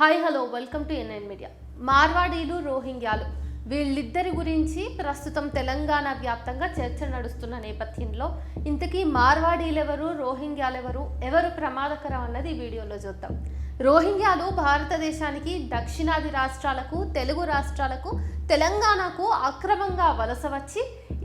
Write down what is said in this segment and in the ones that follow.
Hi hello welcome to NIN media. మార్వాడీలు రోహింగ్యాలు వీళ్ళిద్దరి గురించి ప్రస్తుతం తెలంగాణ వ్యాప్తంగా చర్చ నడుస్తున్న నేపథ్యంలో ఇంతకీ మార్వాడీలు ఎవరు ఎవరు ఎవరు ప్రమాదకరం అన్నది ఈ వీడియోలో చూద్దాం. రోహింగ్యాలు భారతదేశానికి దక్షిణాది రాష్ట్రాలకు తెలుగు రాష్ట్రాలకు తెలంగాణకు అక్రమంగా వలస వచ్చి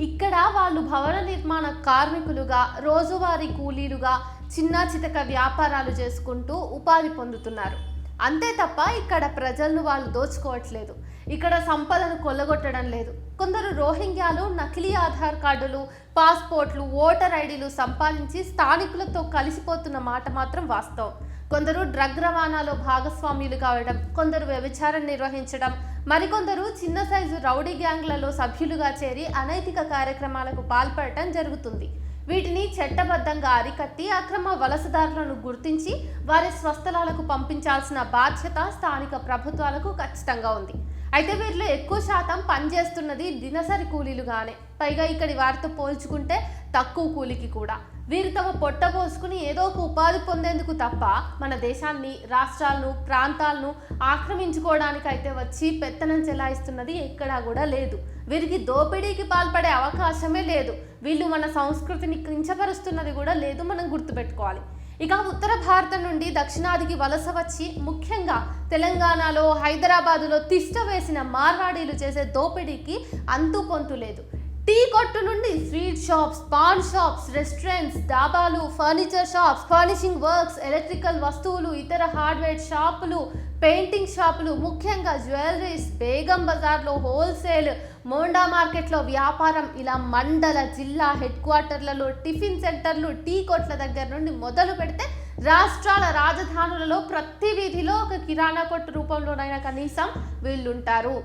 ఇక్కడ వాళ్ళు భవన నిర్మాణ కార్మికులుగా రోజువారీ కూలీలుగా చిన్న చితక వ్యాపారాలు చేసుకుంటూ ఉపాధి పొందుతున్నారు. అంతే తప్ప ఇక్కడ ప్రజలను వాళ్ళు దోచుకోవట్లేదు. ఇక్కడ సంపదను కొల్లగొట్టడం లేదు. కొందరు రోహింగ్యాలు నకిలీ ఆధార్ కార్డులు పాస్పోర్ట్లు ఓటర్ ఐడీలు సంపాదించి స్థానికులతో కలిసిపోతున్న మాట మాత్రం వాస్తవం. కొందరు డ్రగ్ రవాణాలో భాగస్వామ్యులు కావడం కొందరు వ్యభిచారం నిర్వహించడం మరికొందరు చిన్న సైజు రౌడీ గ్యాంగ్లలో సభ్యులుగా చేరి అనైతిక కార్యక్రమాలకు పాల్పడటం జరుగుతుంది. వీటిని చట్టబద్ధంగా అరికట్టి అక్రమ వలసదారులను గుర్తించి వారి స్వస్థలాలకు పంపించాల్సిన బాధ్యత స్థానిక ప్రభుత్వాలకు ఖచ్చితంగా ఉంది. అయితే వీరిలో ఎక్కువ శాతం పనిచేస్తున్నది దినసరి కూలీలుగానే. పైగా ఇక్కడి వారితో పోల్చుకుంటే తక్కువ కూలికి కూడా. వీరు తమ పొట్ట పోసుకుని ఏదో ఒక ఉపాధి పొందేందుకు తప్ప మన దేశాన్ని రాష్ట్రాలను ప్రాంతాలను ఆక్రమించుకోవడానికైతే వచ్చి పెత్తనం చెలాయిస్తున్నది ఎక్కడా కూడా లేదు. వీరికి దోపిడీకి పాల్పడే అవకాశమే లేదు. వీళ్ళు మన సంస్కృతిని కించపరుస్తున్నది కూడా లేదు మనం గుర్తుపెట్టుకోవాలి. ఇక ఉత్తర భారతం నుండి దక్షిణాదికి వలస వచ్చి ముఖ్యంగా తెలంగాణలో హైదరాబాదులో తిష్ట వేసిన మార్వాడీలు చేసే దోపిడీకి అంతు పొంతు లేదు. టీ కొట్టు నుండి sweet shops paan shops restaurants డాబాలు furniture shops furnishing works electrical వస్తువులు ఇతర హార్డ్వేర్ షాపులు పెయింటింగ్ షాపులు ముఖ్యంగా జ్యువెలరీస్ బేగం బజార్లో హోల్సేల్ మోండా మార్కెట్లో వ్యాపారం ఇలా మండల జిల్లా హెడ్ క్వార్టర్లలో టిఫిన్ సెంటర్లు టీ కొట్ల దగ్గర నుండి మొదలు పెడితే రాష్ట్రాల రాజధానులలో ప్రతి వీధిలో ఒక కిరాణా కొట్టు రూపంలోనైనా కనీసం వీళ్ళుంటారు.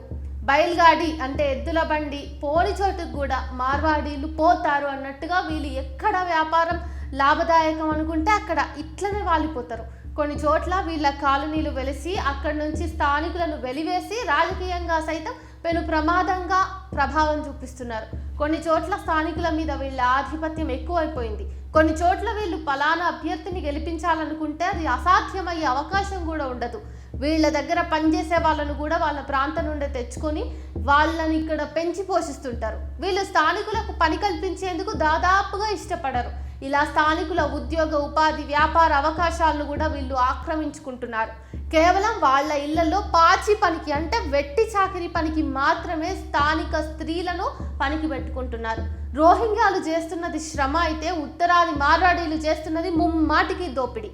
బయల్గాడి అంటే ఎద్దుల బండి. పోని చోటుకు కూడా మార్వాడీలు పోతారు అన్నట్టుగా వీళ్ళు ఎక్కడ వ్యాపారం లాభదాయకం అనుకుంటే అక్కడ ఇట్లనే వాలిపోతారు. కొన్ని చోట్ల వీళ్ళ కాలనీలు వెలిసి అక్కడి నుంచి స్థానికులను వెలివేసి రాజకీయంగా సైతం పెను ప్రమాదంగా ప్రభావం చూపిస్తున్నారు. కొన్ని చోట్ల స్థానికుల మీద వీళ్ళ ఆధిపత్యం ఎక్కువైపోయింది. కొన్ని చోట్ల వీళ్ళు ఫలానా అభ్యర్థిని గెలిపించాలనుకుంటే అది అసాధ్యమయ్యే అవకాశం కూడా ఉండదు. వీళ్ళ దగ్గర పనిచేసే వాళ్ళను కూడా వాళ్ళ ప్రాంతం నుండి తెచ్చుకొని వాళ్ళని ఇక్కడ పెంచి పోషిస్తుంటారు. వీళ్ళు స్థానికులకు పని కల్పించేందుకు దాదాపుగా ఇష్టపడరు. ఇలా స్థానికుల ఉద్యోగ ఉపాధి వ్యాపార అవకాశాలను కూడా వీళ్ళు ఆక్రమించుకుంటున్నారు. కేవలం వాళ్ళ ఇళ్ళలో పాచి పనికి అంటే వెట్టి చాకిరి పనికి మాత్రమే స్థానిక స్త్రీలను పనికి పెట్టుకుంటున్నారు. రోహింగ్యాలు చేస్తున్నది శ్రమ అయితే ఉత్తరాది మార్వాడీలు చేస్తున్నది ముమ్మాటికి దోపిడీ.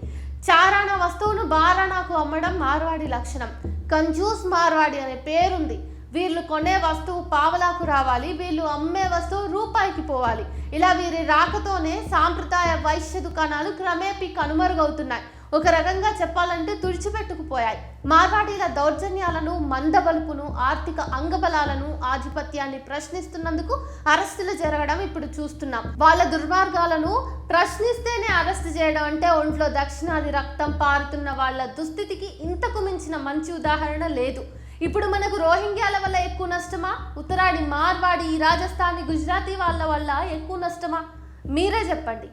చారాణ వస్తువును బారాణాకు అమ్మడం మార్వాడి లక్షణం. కంజూస్ మార్వాడి అనే పేరుంది. వీళ్ళు కొనే వస్తువు పావలాకు రావాలి వీళ్ళు అమ్మే వస్తువు రూపాయికి పోవాలి. ఇలా వీరి రాకతోనే సాంప్రదాయ వైశ్య దుకాణాలు క్రమేపీ కనుమరుగవుతున్నాయి. ఒక రకంగా చెప్పాలంటే తుడిచిపెట్టుకుపోయాయి. మార్వాడీల దౌర్జన్యాలను మందబలుపును ఆర్థిక అంగబలాలను ఆధిపత్యాన్ని ప్రశ్నిస్తున్నందుకు అరెస్టులు జరగడం ఇప్పుడు చూస్తున్నాం. వాళ్ళ దుర్మార్గాలను ప్రశ్నిస్తేనే అరెస్ట్ చేయడం అంటే ఒంట్లో దక్షిణాది రక్తం పారుతున్న వాళ్ళ దుస్థితికి ఇంతకు మించిన మంచి ఉదాహరణ లేదు. ఇప్పుడు మనకు రోహింగ్యాల వల్ల ఎక్కువ నష్టమా? ఉత్తరాడి మార్వాడి రాజస్థానీ గుజరాతీ వాళ్ళ వల్ల ఎక్కువ నష్టమా? మీరే చెప్పండి.